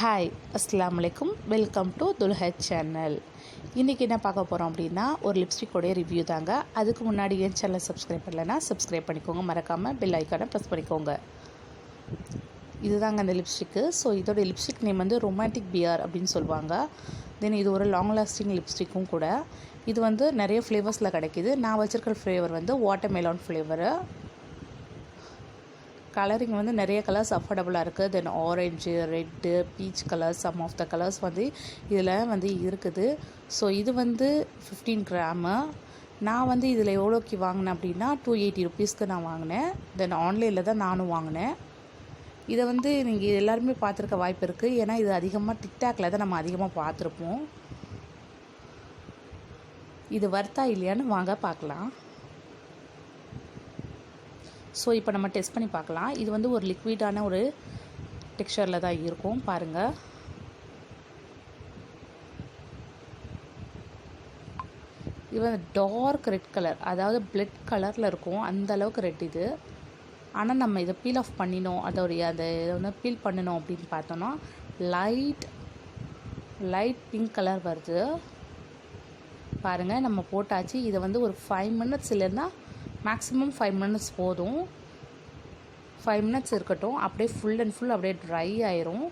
Hi அஸ்லாம் வலைக்கும் welcome to துல்ஹத் channel இன்றைக்கி என்ன பார்க்க போகிறோம் அப்படின்னா ஒரு லிப்ஸ்டிக்கோடைய ரிவ்யூ தாங்க. அதுக்கு முன்னாடி என் சேனலை சப்ஸ்கிரைப் பண்ணலைன்னா சப்ஸ்கிரைப் பண்ணிக்கோங்க. மறக்காமல் பெல் ஐக்கானை ப்ரெஸ் பண்ணிக்கோங்க. இதுதாங்க அந்த லிப்ஸ்டிக்கு ஸோ இதோடைய லிப்ஸ்டிக் நேம் வந்து ரொமான்டிக் பியர் அப்படின்னு சொல்லுவாங்க. தென் இது ஒரு லாங் லாஸ்டிங் லிப்ஸ்டிக்கும் கூட. இது வந்து நிறைய ஃப்ளேவர்ஸில் கிடைக்கிது. நான் வச்சுருக்கிற ஃப்ளேவர் வந்து வாட்டர் மெலான் ஃப்ளேவரு கலரிங் வந்து நிறைய கலர்ஸ் அஃபோர்டபுளாக இருக்குது then orange red peach colours some of the colours வந்து இதில் வந்து இருக்குது. ஸோ இது வந்து ஃபிஃப்டீன் கிராமு நான் வந்து இதில் எவ்வளோக்கு வாங்கினேன் அப்படின்னா டூ எயிட்டி ருபீஸ்க்கு நான் வாங்கினேன். தென் ஆன்லைனில் தான் நானும் வாங்கினேன். இதை வந்து நீங்கள் எல்லாருமே பார்த்துருக்க வாய்ப்பு இருக்குது ஏன்னா இது அதிகமாக டிக்டாக்ல தான் நம்ம அதிகமாக பார்த்துருப்போம். இது வர்த்தா இல்லையான்னு வாங்க பார்க்கலாம். ஸோ இப்போ நம்ம டெஸ்ட் பண்ணி பார்க்கலாம். இது வந்து ஒரு லிக்விடான ஒரு டெக்ஸ்சரில் தான் இருக்கும். பாருங்கள் இது வந்து டார்க் ரெட் கலர் அதாவது பிளட் கலரில் இருக்கும். அந்த அளவுக்கு ரெட் இது. ஆனால் நம்ம இதை பீல் ஆஃப் பண்ணினோம். அதோடைய அதை இதை வந்து பீல் பண்ணணும் அப்படின்னு பார்த்தோன்னா லைட் லைட் பிங்க் கலர் வருது. பாருங்கள் நம்ம போட்டாச்சு. இதை வந்து ஒரு ஃபைவ் மினிட்ஸ் இல்லைன்னா மேக்ஸிமம் ஃபைவ் மினிட்ஸ் போதும். ஃபைவ் மினிட்ஸ் இருக்கட்டும். அப்படியே ஃபுல் அண்ட் ஃபுல் அப்படியே ட்ரை ஆயிரும்.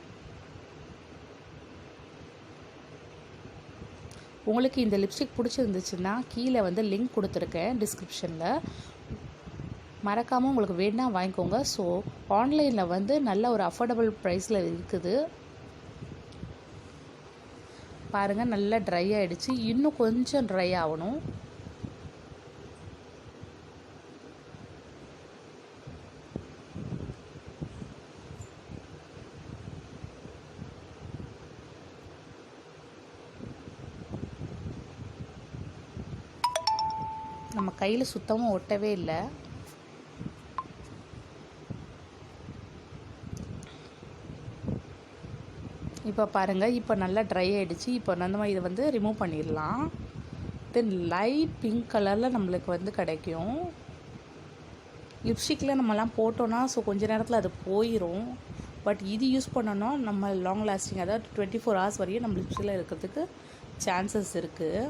உங்களுக்கு இந்த லிப்ஸ்டிக் பிடிச்சிருந்துச்சுன்னா கீழே வந்து லிங்க் கொடுத்துருக்கேன் டிஸ்கிரிப்ஷனில் மறக்காமல் உங்களுக்கு வேணா வாங்கிக்கோங்க. ஸோ ஆன்லைனில் வந்து நல்ல ஒரு அஃபோர்டபுள் ப்ரைஸில் இருக்குது. பாருங்கள் நல்லா ட்ரை ஆகிடுச்சு இன்னும் கொஞ்சம் ட்ரை ஆகணும். நம்ம கையில் சுத்தமாக ஒட்டவே இல்லை. இப்போ பாருங்கள் இப்போ நல்லா ட்ரை ஆகிடுச்சு இப்போ நம்ம இதை வந்து ரிமூவ் பண்ணிடலாம். தென் லைட் பிங்க் கலரில் நம்மளுக்கு வந்து கிடைக்கும். லிப்ஸ்டிக்கில் நம்மலாம் போட்டோன்னா ஸோ கொஞ்ச நேரத்தில் அது போயிடும் பட் இது யூஸ் பண்ணோன்னா நம்ம லாங் லாஸ்டிங் அதாவது டுவெண்ட்டி ஃபோர் ஹவர்ஸ் வரையும் நம்ம லிப்ஸ்டிக்கில் இருக்கிறதுக்கு சான்சஸ் இருக்குது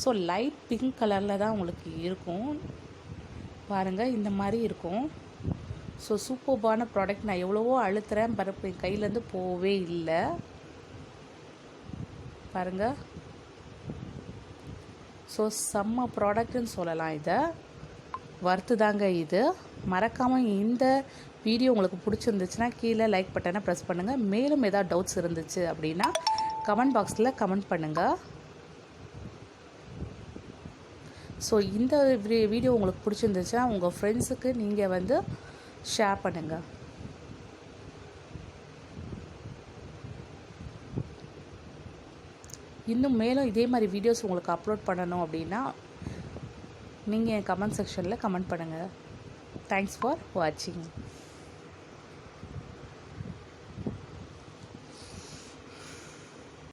ஸோ லைட் பிங்க் கலரில் தான் உங்களுக்கு இருக்கும். பாருங்கள் இந்த மாதிரி இருக்கும். ஸோ சூப்பர்பான ப்ராடக்ட் நான் எவ்வளவோ அழுத்துறேன். பரப்பு என் கையிலேருந்து போகவே இல்லை. பாருங்கள் ஸோ செம்ம ப்ராடக்ட்னு சொல்லலாம் இதை. வறுத்து தாங்க இது. மறக்காமல் இந்த வீடியோ உங்களுக்கு பிடிச்சிருந்துச்சுன்னா கீழே லைக் பட்டனை ப்ரெஸ் பண்ணுங்கள் மேலும் ஏதாவது டவுட்ஸ் இருந்துச்சு அப்படின்னா கமெண்ட் பாக்ஸில் கமெண்ட் பண்ணுங்கள் ஸோ இந்த வீடியோ உங்களுக்கு பிடிச்சிருந்துச்சுன்னா உங்கள் ஃப்ரெண்ட்ஸுக்கு நீங்கள் வந்து ஷேர் பண்ணுங்கள் இன்னும் மேலும் இதே மாதிரி வீடியோஸ் உங்களுக்கு அப்லோட் பண்ணணும் அப்படின்னா நீங்கள் என் கமெண்ட் செக்ஷனில் கமெண்ட் பண்ணுங்கள் தேங்க்ஸ் ஃபார் வாட்சிங்